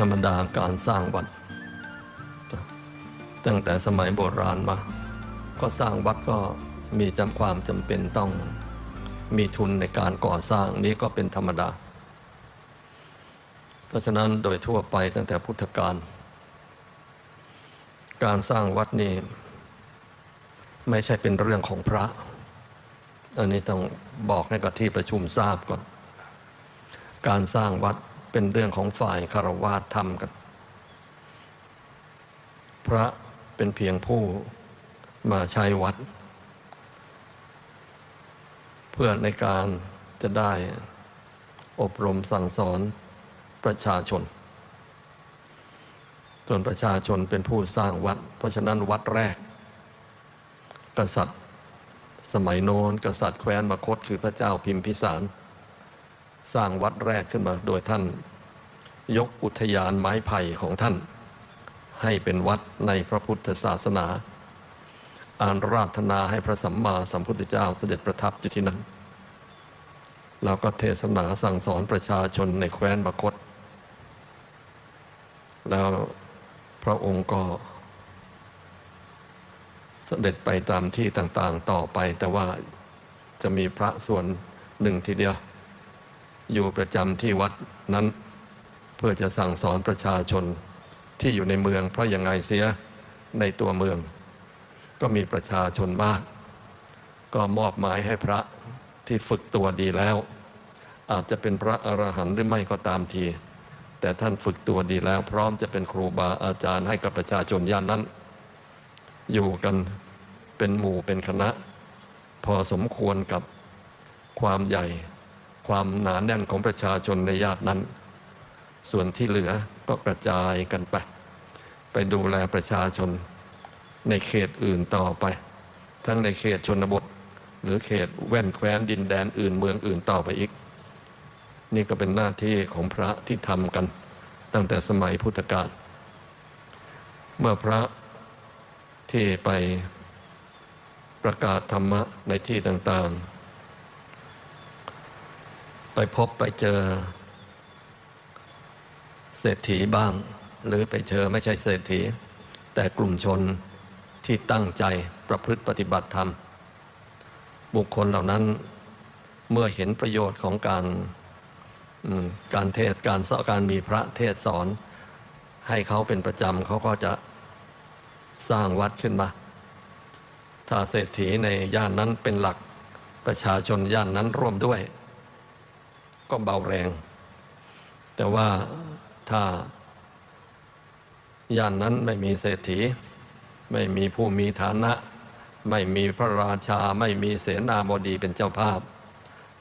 ธรรมดาการสร้างวัด ตั้งแต่สมัยโบราณมา ก็สร้างวัดก็มีจำความจำเป็นต้องมีทุนในการก่อสร้างนี้ก็เป็นธรรมดา เพราะฉะนั้นโดยทั่วไปตั้งแต่พุทธกาลการสร้างวัดนี่ไม่ใช่เป็นเรื่องของพระ อันนี้ต้องบอกให้กับที่ประชุมทราบก่อน การสร้างวัด เป็นเรื่องของฝ่ายคารวาสทำกัน พระเป็นเพียงผู้มาใช้วัด เพื่อในการจะได้อบรมสั่งสอนประชาชน ส่วนประชาชนเป็นผู้สร้างวัด เพราะฉะนั้นวัดแรก กษัตริย์ สมัยโน้นกษัตริย์แคว้นมคตคือพระเจ้าพิมพิสาร สร้างวัดแรกขึ้นมาโดยท่าน ยกอุทยานไม้ไผ่ของท่าน ให้เป็นวัดในพระพุทธศาสนาอ่านราธนาให้พระสัมมาสัมพุทธเจ้าเสด็จประทับอยู่ที่นั้นแล้วก็เทศนาสั่งสอนประชาชนในแคว้นมคต แล้วพระองค์ก็เสด็จไปตามที่ต่างๆต่อไป แต่ว่าจะมีพระส่วนหนึ่งทีเดียว อยู่ประจำที่วัดนั้น เพื่อจะสั่งสอนประชาชนที่อยู่ในเมือง เพราะยังไงเสียในตัวเมือง ก็มีประชาชนมาก ก็มอบหมายให้พระที่ฝึกตัวดีแล้ว อาจจะเป็นพระอรหันต์หรือไม่ก็ตามที แต่ท่านฝึกตัวดีแล้ว พร้อมจะเป็นครูบาอาจารย์ให้กับประชาชนย่านนั้น อยู่กันเป็นหมู่เป็นคณะ พอสมควรกับความใหญ่ ความหนาแน่นของประชาชนในญาตินั้น ส่วนที่เหลือก็กระจายกันไป ไปดูแลประชาชนในเขตอื่นต่อไป ทั้งในเขตชนบท หรือเขตแว่นแคว้นดินแดนอื่นเมืองอื่นต่อไปอีก นี่ก็เป็นหน้าที่ของพระที่ทำกัน ตั้งแต่สมัยพุทธกาลเมื่อพระที่ไปประกาศธรรมะในที่ต่างๆ ไปพบไปเจอ เศรษฐีบ้าง หรือไปเจอไม่ใช่เศรษฐี แต่กลุ่มชนที่ตั้งใจประพฤติปฏิบัติธรรม บุคคลเหล่านั้นเมื่อเห็นประโยชน์ของการการเทศการสอนการมีพระเทศสอน ให้เขาเป็นประจำเขาก็จะสร้างวัดขึ้นมา ถ้าเศรษฐีในย่านนั้นเป็นหลักประชาชนย่านนั้นร่วมด้วย ก็เบาแรง แต่ว่าถ้าย่านนั้นไม่มีเศรษฐี ไม่มีผู้มีฐานะ ไม่มีพระราชาไม่มีเสนาบดีเป็นเจ้าภาพ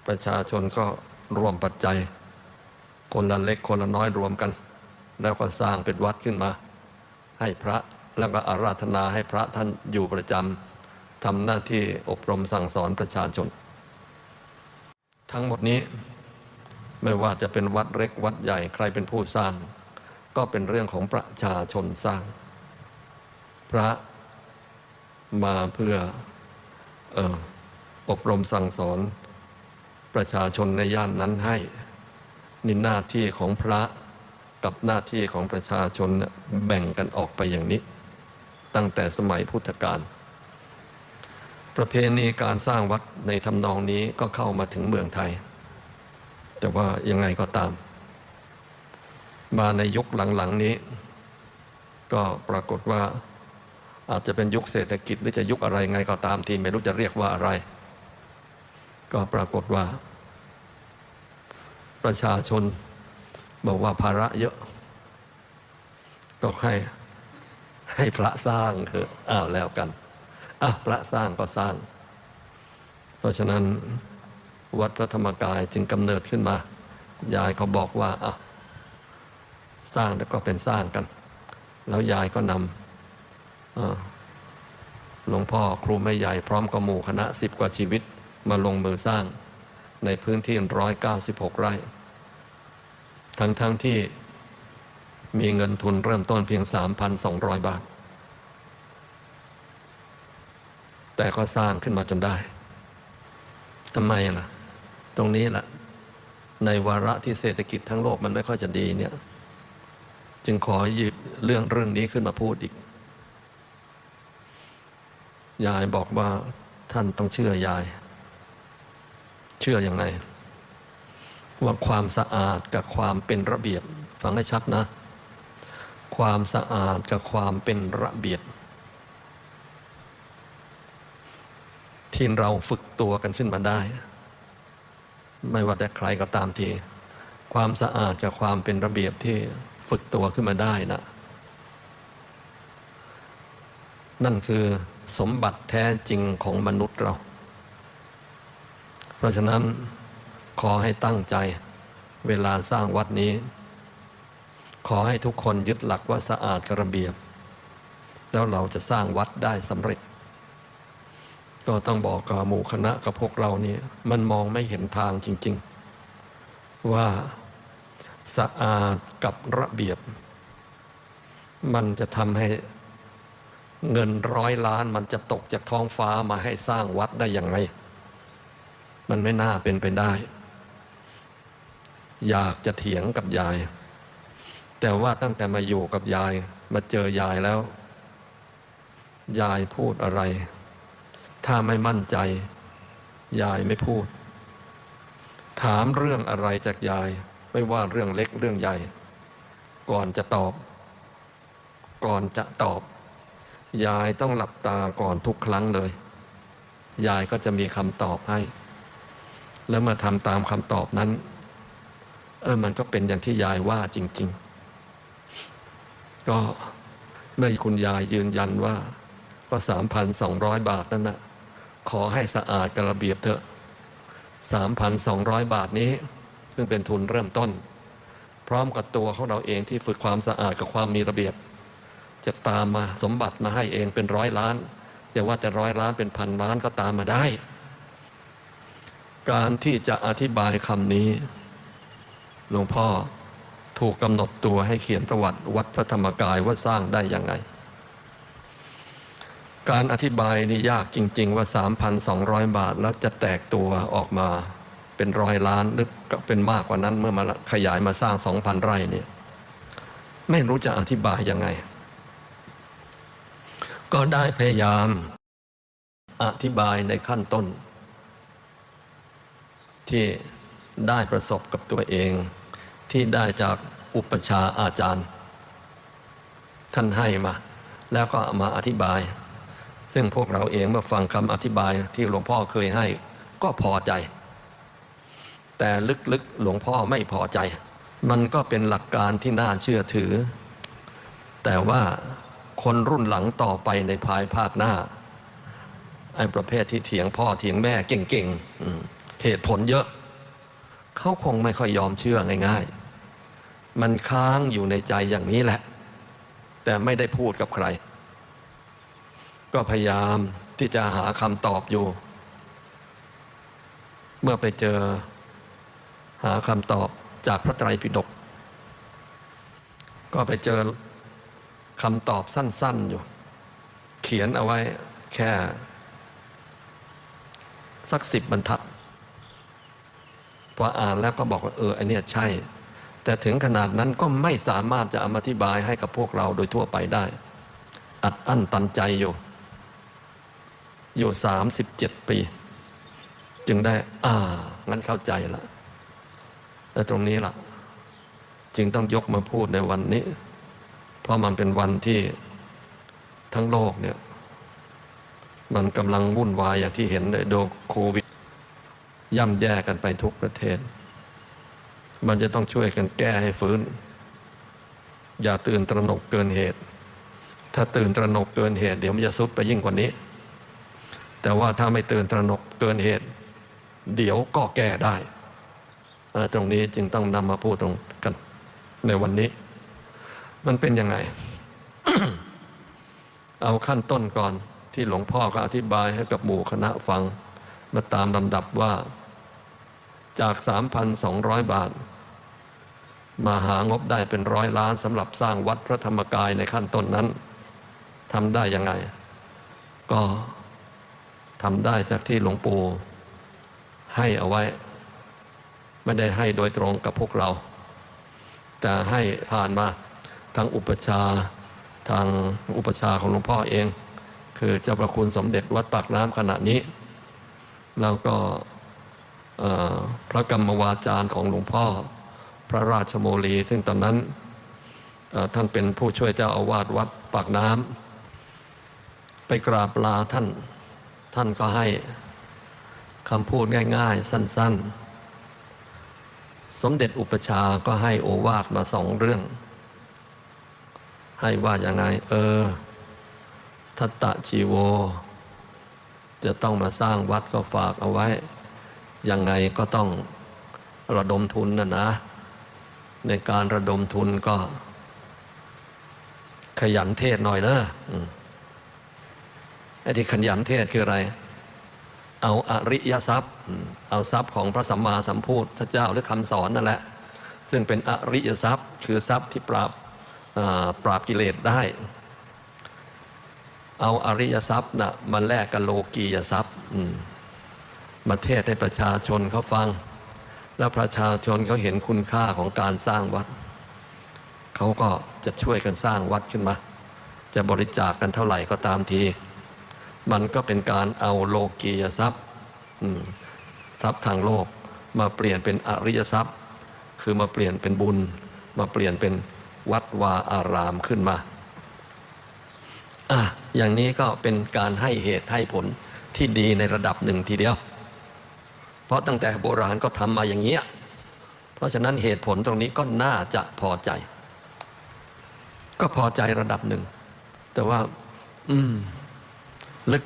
ประชาชนก็รวมปัจจัย คนละเล็กคนละน้อยรวมกัน แล้วก็สร้างเป็นวัดขึ้นมา ให้พระแล้วก็อาราธนาให้พระท่านอยู่ประจำทำหน้าที่อบรมสั่งสอนประชาชน ทั้งหมดนี้ ไม่ว่าจะเป็นวัดเล็กวัดใหญ่ใครเป็นผู้สร้าง ก็เป็นเรื่องของประชาชนสร้าง พระมาเพื่ออออบรมสั่งสอนประชาชนในย่านนั้นให้นี่หน้าที่ของพระกับหน้าที่ของประชาชนแบ่งกันออกไปอย่างนี้ ตั้งแต่สมัยพุทธกาลประเพณีการสร้างวัดในทำนองนี้ก็เข้ามาถึงเมืองไทย แต่ว่ายังไงก็ตาม มาในยุคหลังๆนี้ ก็ปรากฏว่าอาจจะเป็นยุคเศรษฐกิจหรือจะยุคอะไรไงก็ตามทีไม่รู้จะเรียกว่าอะไร ก็ปรากฏว่า ประชาชนบอกว่าภาระเยอะก็ให้ให้พระสร้างเถอะอ้าวแล้วกันอะพระสร้างก็สร้าง เพราะฉะนั้น วัดพระธรรมกายจึงกำเนิดขึ้นมา ยายก็บอกว่าอะสร้างแล้วก็เป็นสร้างกัน แล้วยายก็นำหลวงพ่อครูแม่ใหญ่พร้อมกับหมู่คณะสิบกว่าชีวิตมาลงมือสร้างในพื้นที่ร้อยเก้าสิบหกไร่ ทั้งทั้งที่มีเงินทุนเริ่มต้นเพียง 3,200 บาท แต่ก็สร้างขึ้นมาจนได้ทำไมล่ะ ตรงนี้แหละในวาระที่เศรษฐกิจทั้งโลกมันไม่ค่อยจะดีเนี่ย จึงขอหยิบเรื่องเรื่องนี้ขึ้นมาพูดอีก ยายบอกว่าท่านต้องเชื่อยาย เชื่ออยังไง ว่าความสะอาดกับความเป็นระเบียบ ฟังให้ชัดนะ ความสะอาดกับความเป็นระเบียบที่เราฝึกตัวกันขึ้นมาได้ ไม่ว่าแต่ใครก็ตามที ความสะอาดกับความเป็นระเบียบที่ฝึกตัวขึ้นมาได้นะนั่นคือสมบัติแท้จริงของมนุษย์เรา เพราะฉะนั้นขอให้ตั้งใจเวลาสร้างวัดนี้ ขอให้ทุกคนยึดหลักว่าสะอาดกับระเบียบ แล้วเราจะสร้างวัดได้สำเร็จ ก็ต้องบอกกับหมู่คณะกับพวกเรานี่มันมองไม่เห็นทางจริง ๆ ว่าสะอาดกับระเบียบ มันจะทำให้เงินร้อยล้านมันจะตกจากท้องฟ้ามาให้สร้างวัดได้ยังไงมันไม่น่าเป็นไปได้ อยากจะเถียงกับยาย แต่ว่าตั้งแต่มาอยู่กับยายมาเจอยายแล้ว ยายพูดอะไร ถ้าไม่มั่นใจ ยายไม่พูด ถามเรื่องอะไรจากยาย ไม่ว่าเรื่องเล็กเรื่องใหญ่ ก่อนจะตอบ ก่อนจะตอบ ยายต้องหลับตาก่อนทุกครั้งเลย ยายก็จะมีคำตอบให้ แล้วมาทำตามคำตอบนั้น เออมันก็เป็นอย่างที่ยายว่าจริง ๆ ก็เมื่อคุณยายยืนยันว่าก็สามพันสองร้อยบาทนั่นนะ ขอให้สะอาดกระเบียบเถอะสามพันสองร้อยบาทนี้ ซึ่งเป็นทุนเริ่มต้น พร้อมกับตัวของเราเองที่ฝึกความสะอาดกับความมีระเบียบ จะตามมาสมบัติมาให้เองเป็นร้อยล้านอย่าว่าแต่ร้อยล้านเป็นพันล้านก็ตามมาได้ การที่จะอธิบายคำนี้ หลวงพ่อถูกกำหนดตัวให้เขียนประวัติวัดพระธรรมกายว่าสร้างได้ยังไง การอธิบายนี่ยากจริง ๆ ว่า 3,200 บาทแล้วจะแตกตัวออกมาเป็นร้อยล้านหรือเป็นมากกว่านั้นเมื่อมาขยายมาสร้าง 2,000 ไร่เนี่ยไม่รู้จะอธิบายยังไง ก็ได้พยายามอธิบายในขั้นต้น ที่ได้ประสบกับตัวเอง ที่ได้จากอุปชาอาจารย์ ท่านให้มา แล้วก็มาอธิบาย ซึ่งพวกเราเองเมื่อฟังคำอธิบายที่หลวงพ่อเคยให้ ก็พอใจ แต่ลึกๆหลวงพ่อไม่พอใจ มันก็เป็นหลักการที่น่าเชื่อถือ แต่ว่าคนรุ่นหลังต่อไปในภายภาคหน้าไอ้ประเภทที่เถียงพ่อเถียงแม่เก่งๆเหตุผลเยอะ เขาคงไม่ค่อยยอมเชื่อง่ายๆ มันค้างอยู่ในใจอย่างนี้แหละ แต่ไม่ได้พูดกับใคร ก็พยายามที่จะหาคำตอบอยู่ เมื่อไปเจอหาคำตอบจากพระไตรปิฎกก็ไปเจอคำตอบสั้น ๆอยู่ เขียนเอาไว้แค่ สักสิบบรรทัดพออ่านแล้วก็บอกว่าเออไอเนี่ยใช่ แต่ถึงขนาดนั้นก็ไม่สามารถจะอธิบายให้กับพวกเราโดยทั่วไปได้ อัดอั้นตันใจอยู่ อยู่สามสิบเจ็ดปี จึงได้ อ่า งั้นเข้าใจละและตรงนี้ล่ะ จึงต้องยกมาพูดในวันนี้ เพราะมันเป็นวันที่ทั้งโลกเนี่ย มันกำลังวุ่นวายอย่างที่เห็นเลยโดโควิด ย่ำแย่กันไปทุกประเทศ มันจะต้องช่วยกันแก้ให้ฟื้น อย่าตื่นตระหนกเกินเหตุ ถ้าตื่นตระหนกเกินเหตุ เดี๋ยวมันจะซุดไปยิ่งกว่านี้ แต่ว่าถ้าไม่ตื่นตระหนกเกินเหตุ เดี๋ยวก็แก้ได้ ตรงนี้จึงต้องนำมาพูดตรงกัน ในวันนี้ มันเป็นยังไง เอาขั้นต้นก่อนที่หลวงพ่อก็อธิบายให้กับหมู่คณะฟัง มาตามลำดับว่า จาก 3,200 บาท มาหางบได้เป็นร้อยล้านสำหรับสร้างวัดพระธรรมกายในขั้นต้นนั้นทำได้ยังไง ก็ ทำได้จากที่หลวงปู่ให้เอาไว้ ไม่ได้ให้โดยตรงกับพวกเรา แต่ให้ผ่านมาทางอุปชาทางอุปชาของหลวงพ่อเอง คือเจ้าประคุณสมเด็จวัดปากน้ำขณะนี้ แล้วก็พระกรรมวาจารย์ของหลวงพ่อ พระราชโมลี ซึ่งตอนนั้นท่านเป็นผู้ช่วยเจ้าอาวาสวัดปากน้ำไปกราบลาท่าน ท่านก็ให้คำพูดง่ายๆ สั้น ๆ สมเด็จอุปชาก็ให้โอวาทมาสองเรื่อง ให้ว่าอย่างไง เออ ทัตตะชีโว จะต้องมาสร้างวัดก็ฝากเอาไว้ ยังไงก็ต้องระดมทุนนะนะ ในการระดมทุนก็ ขยันเทศหน่อยเนอะอืม ไอ้ที่ขยันเทศคืออะไร เอาอริยทรัพย์ เอาทรัพย์ของพระสัมมาสัมพุทธเจ้าหรือคำสอนนั่นแหละ ซึ่งเป็นอริยทรัพย์ คือทรัพย์ที่ปราบปราบกิเลสได้ เอาอริยทรัพย์นะมาแลกกับโลกียทรัพย์อืมมาเทศให้ประชาชนเขาฟัง แล้วประชาชนเขาเห็นคุณค่าของการสร้างวัด เขาก็จะช่วยกันสร้างวัดขึ้นมา จะบริจาคกันเท่าไหร่ก็ตามที มันก็เป็นการเอาโลกียทรัพย์ทรัพย์ทางโลก มาเปลี่ยนเป็นอริยทรัพย์ คือมาเปลี่ยนเป็นบุญ มาเปลี่ยนเป็นวัดวาอารามขึ้นมาอะอย่างนี้ก็เป็นการให้เหตุให้ผลที่ดีในระดับหนึ่งทีเดียว เพราะตั้งแต่โบราณก็ทำมาอย่างเงี้ยเพราะฉะนั้นเหตุผลตรงนี้ก็น่าจะพอใจ ก็พอใจระดับหนึ่ง แต่ว่า อืม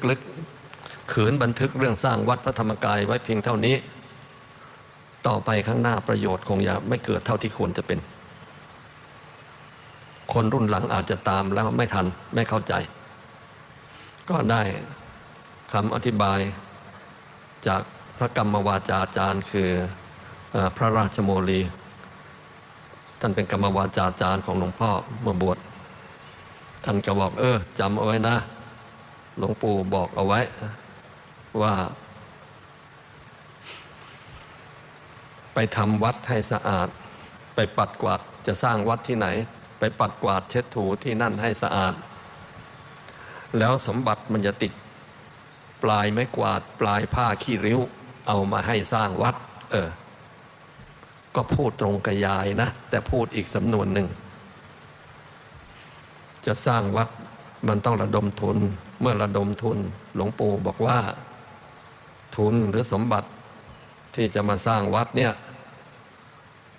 ลึกๆขืนบันทึกเรื่องสร้างวัดพระธรรมกายไว้เพียงเท่านี้ ต่อไปข้างหน้าประโยชน์คงจะไม่เกิดเท่าที่ควรจะเป็น คนรุ่นหลังอาจจะตามแล้วไม่ทันไม่เข้าใจ ก็ได้คำอธิบายจากพระกรรมวาจาจารย์คืออพระราชโมลีท่านเป็นกรรมวาจาจารย์ของหลวงพ่อเมื่อบวชท่านก็บอกเออจำเอาไว้นะ หลวงปู่บอกเอาไว้ว่า ไปทำวัดให้สะอาด ไปปัดกวาดจะสร้างวัดที่ไหน ไปปัดกวาดเช็ดถูที่นั่นให้สะอาด แล้วสมบัติมันจะติด ปลายไม้กวาดปลายผ้าขี้ริ้ว เอามาให้สร้างวัด เออ ก็พูดตรงกับยายนะ แต่พูดอีกสำนวนหนึ่ง จะสร้างวัดมันต้องระดมทุน เมื่อระดมทุนหลวงปู่บอกว่า ทุนหรือสมบัติที่จะมาสร้างวัดเนี่ย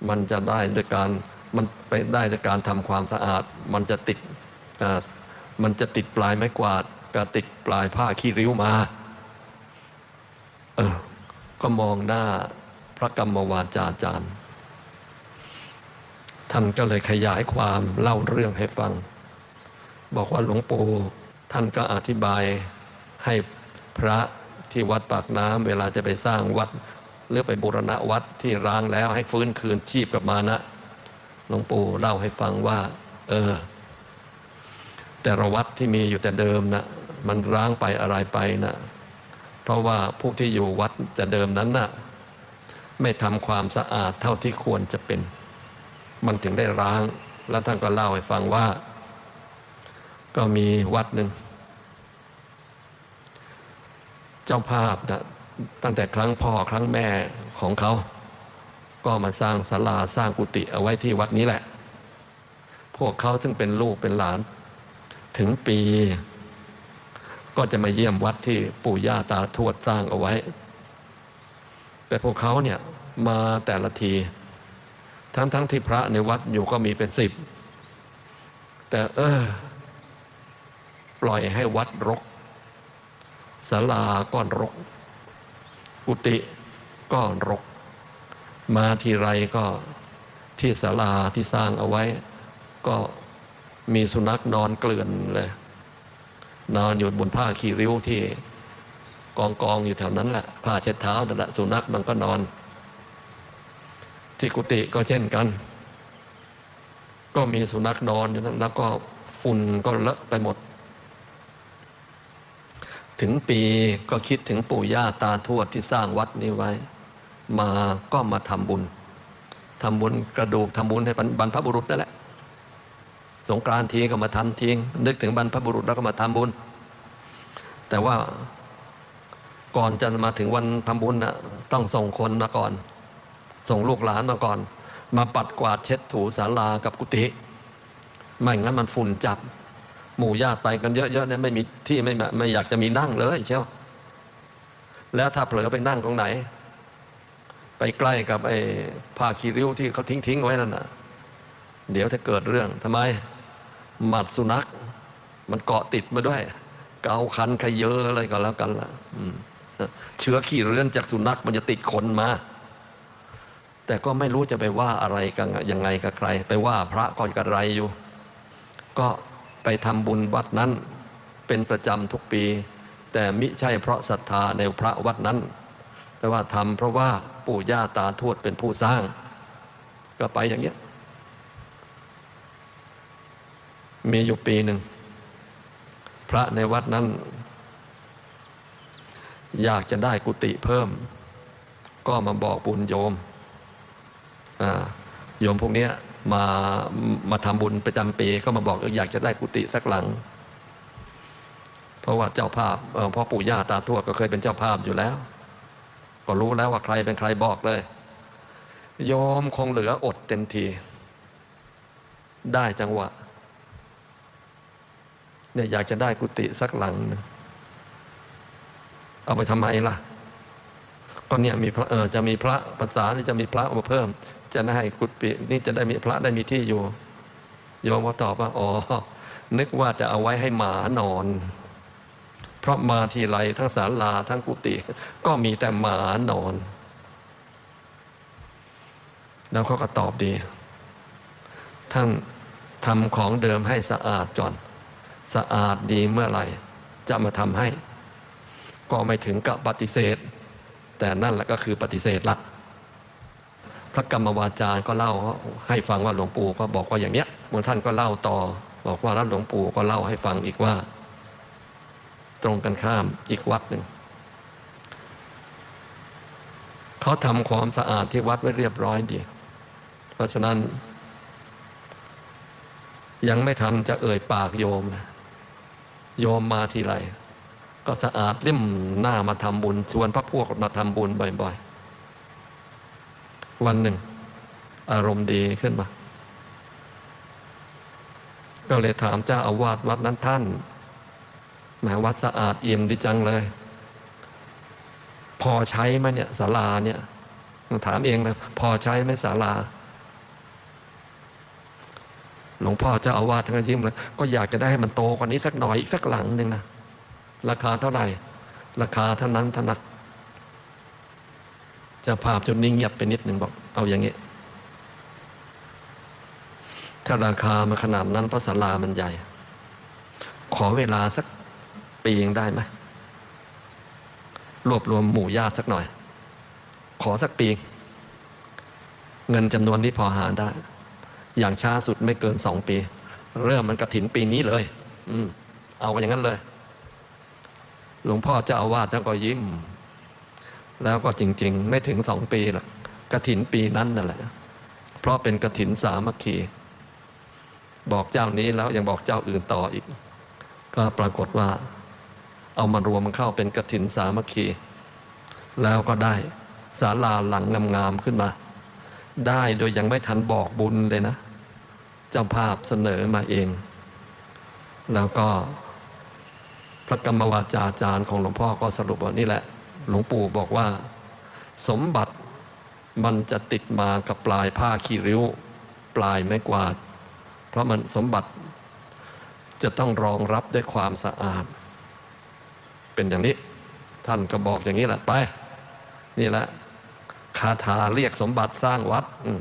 มันจะได้ด้วยการมันไปได้ด้วยการทำความสะอาด มันจะติดมันจะติดปลายไม้กวาดกับติดปลายผ้าขี้ริ้วมาเออก็มองหน้าพระกรรมวาจาจารย์ ท่านก็เลยขยายความเล่าเรื่องให้ฟัง บอกว่าหลวงปู่ ท่านก็อธิบายให้พระที่วัดปากน้ำเวลาจะไปสร้างวัด หรือไปบูรณะวัดที่ร้างแล้วให้ฟื้นคืนชีพกลับมานะหลวงปู่เล่าให้ฟังว่า เออ แต่ละวัดที่มีอยู่แต่เดิมนะมันร้างไปอะไรไปนะเพราะว่าผู้ที่อยู่วัดแต่เดิมนั้นนะ่ะไม่ทำความสะอาดเท่าที่ควรจะเป็น มันถึงได้ร้าง แล้วท่านก็เล่าให้ฟังว่า ก็มีวัดหนึ่ง เจ้าภาพนะตั้งแต่ครั้งพ่อครั้งแม่ของเขา ก็มาสร้างศาลาสร้างกุฏิเอาไว้ที่วัดนี้แหละ พวกเขาซึ่งเป็นลูกเป็นหลาน ถึงปี ก็จะมาเยี่ยมวัดที่ปู่ย่าตาทวดสร้างเอาไว้ แต่พวกเขาเนี่ยมาแต่ละที ทั้งทั้งที่พระในวัดอยู่ก็มีเป็นสิบ แต่เออ ปล่อยให้วัดรกศาลาก็รก กุฏิก็รก มาทีไรก็ที่ศาลาที่สร้างเอาไว้ ก็มีสุนัขนอนเกลื่อนเลย นอนอยู่บนผ้าขี้ริ้วที่กองกองอยู่แถวนั้นแหละผ้าเช็ดเท้านั่นแหละสุนัขมันก็นอน ที่กุฏิก็เช่นกัน ก็มีสุนัขนอนอยู่นั้นแล้วก็ฝุ่นก็เลอะไปหมด ถึงปีก็คิดถึงปู่ย่าตาทวดที่สร้างวัดนี้ไว้ มาก็มาทำบุญทำบุญกระดูกทำบุญให้บรรพบุรุษนั่นแหละสงกรานต์ทีก็มาทำทิ้งนึกถึงบรรพบุรุษแล้วก็มาทำบุญ แต่ว่าก่อนจะมาถึงวันทำบุญนะต้องส่งคนมาก่อน ส่งลูกหลานมาก่อน มาปัดกวาดเช็ดถูศาลากับกุฏิไม่งั้นมันฝุ่นจับ หมู่ญาติไปกันเยอะๆเนี่ยไม่มีที่ไม่ไม่อยากจะมีนั่งเลยเชียวแล้วถ้าเผลอไปนั่งตรงไหน ไปใกล้กับไอ้ผ้าคีริ้วที่เขาทิ้งๆไว้นั่นน่ะ เดี๋ยวถ้าเกิดเรื่องทำไมหมัดสุนัข มันเกาะติดมาด้วย เกาคันขยเยอะอะไรก็แล้วกันล่ะอืมเชื้อขี้เรื้อนจากสุนัขมันจะติดคนมา แต่ก็ไม่รู้จะไปว่าอะไรกันยังไงกับใคร ไปว่าพระก่อนกระไรอยู่ ก็ ไปทำบุญวัดนั้นเป็นประจำทุกปี แต่มิใช่เพราะศรัทธาในพระวัดนั้น แต่ว่าทำเพราะว่าปู่ย่าตาทวดเป็นผู้สร้าง ก็ไปอย่างเงี้ยมีอยู่ปีหนึ่ง พระในวัดนั้น อยากจะได้กุฏิเพิ่ม ก็มาบอกบุญโยมโยมพวกเนี้ย มามาทำบุญประจำปีก็มาบอกอออยากจะได้กุฏิสักหลัง เพราะว่าเจ้าภาพพ่อปู่ย่าตาทวดก็เคยเป็นเจ้าภาพอยู่แล้ว ก็รู้แล้วว่าใครเป็นใครบอกเลยโยมคงเหลืออดเต็มที ได้จังหวะเนี่ยอยากจะได้กุฏิสักหลังเอาไปทำไมล่ะก็เนี่ยมีพระเออจะมีพระภาษารีจะมีพระมาเพิ่ม จะได้ให้กุฏินี่จะได้มีพระได้มีที่อยู่โยมก็ตอบว่าอ๋อ นึกว่าจะเอาไว้ให้หมานอน เพราะมาทีไรทั้งศาลาทั้งกุฏิก็มีแต่หมานอน แล้วเขาก็ตอบดี ท่านทำของเดิมให้สะอาดก่อน สะอาดดีเมื่อไหร่ จะมาทำให้ ก็ไม่ถึงกับปฏิเสธ แต่นั่นแหละก็คือปฏิเสธละ พระกรรมวาจารย์ก็เล่าให้ฟังว่าหลวงปู่ก็บอกว่าอย่างเนี้ยเมื่อท่านก็เล่าต่อ บอกว่าแล้วหลวงปู่ก็เล่าให้ฟังอีกว่า ตรงกันข้ามอีกวัดหนึ่งเขาทำความสะอาดที่วัดไว้เรียบร้อยดี เพราะฉะนั้น ยังไม่ทันจะเอ่ยปากโยมนะโยมมาทีไรก็สะอาดเล่มหน้ามาทำบุญชวนพระพวกมาทำบุญบ่อย ๆ วันหนึ่ง อารมณ์ดีขึ้นมา ก็เลยถามเจ้าอาวาสวัดนั้นท่านแหมวัดสะอาดเอี่ยมดีจังเลย พอใช้ไหมเนี่ยศาลาเนี่ยถามเองเลยพอใช้ไหมศาลาหลวงพ่อเจ้าอาวาสทั้งยิ้มเลยก็อยากจะได้ให้มันโตกว่านี้สักหน่อยอีกสักหลังหนึ่งนะราคาเท่าไหร่ ราคาเท่านั้นเท่านั้น จะภาพจนนิ่งเงียบไปนิดหนึ่งบอก เอาอย่างนี้ ถ้าราคามันขนาดนั้นพระศาลามันใหญ่ ขอเวลาสักปียังได้ไหมรวบรวมหมู่ญาติสักหน่อย ขอสักปี เงินจำนวนนี้พอหาได้ อย่างช้าสุดไม่เกินสองปี เริ่มมันกระถินปีนี้เลย อืม เอากันอย่างนั้นเลย หลวงพ่อเจ้าอาวาสท่านก็ยิ้ม แล้วก็จริง ๆ ไม่ถึงสองปีหรอกกระถินปีนั้นนั่นแหละ เพราะเป็นกระถินสามัคคี บอกเจ้านี้แล้วยังบอกเจ้าอื่นต่ออีก ก็ปรากฏว่า เอามารวมเข้าเป็นกระถินสามัคคี แล้วก็ได้ศาลาหลังงามๆขึ้นมา ได้โดยยังไม่ทันบอกบุญเลยนะ เจ้าภาพเสนอมาเอง แล้วก็พระกรรมวาจาจารย์ของหลวงพ่อก็สรุปว่านี่แหละ หลวงปู่บอกว่า สมบัติมันจะติดมากับปลายผ้าขี้ริ้ว ปลายไม้กวาด เพราะมันสมบัติจะต้องรองรับด้วยความสะอาด เป็นอย่างนี้ ท่านก็บอกอย่างนี้แหละไป นี่แหละคาถาเรียกสมบัติสร้างวัด อืม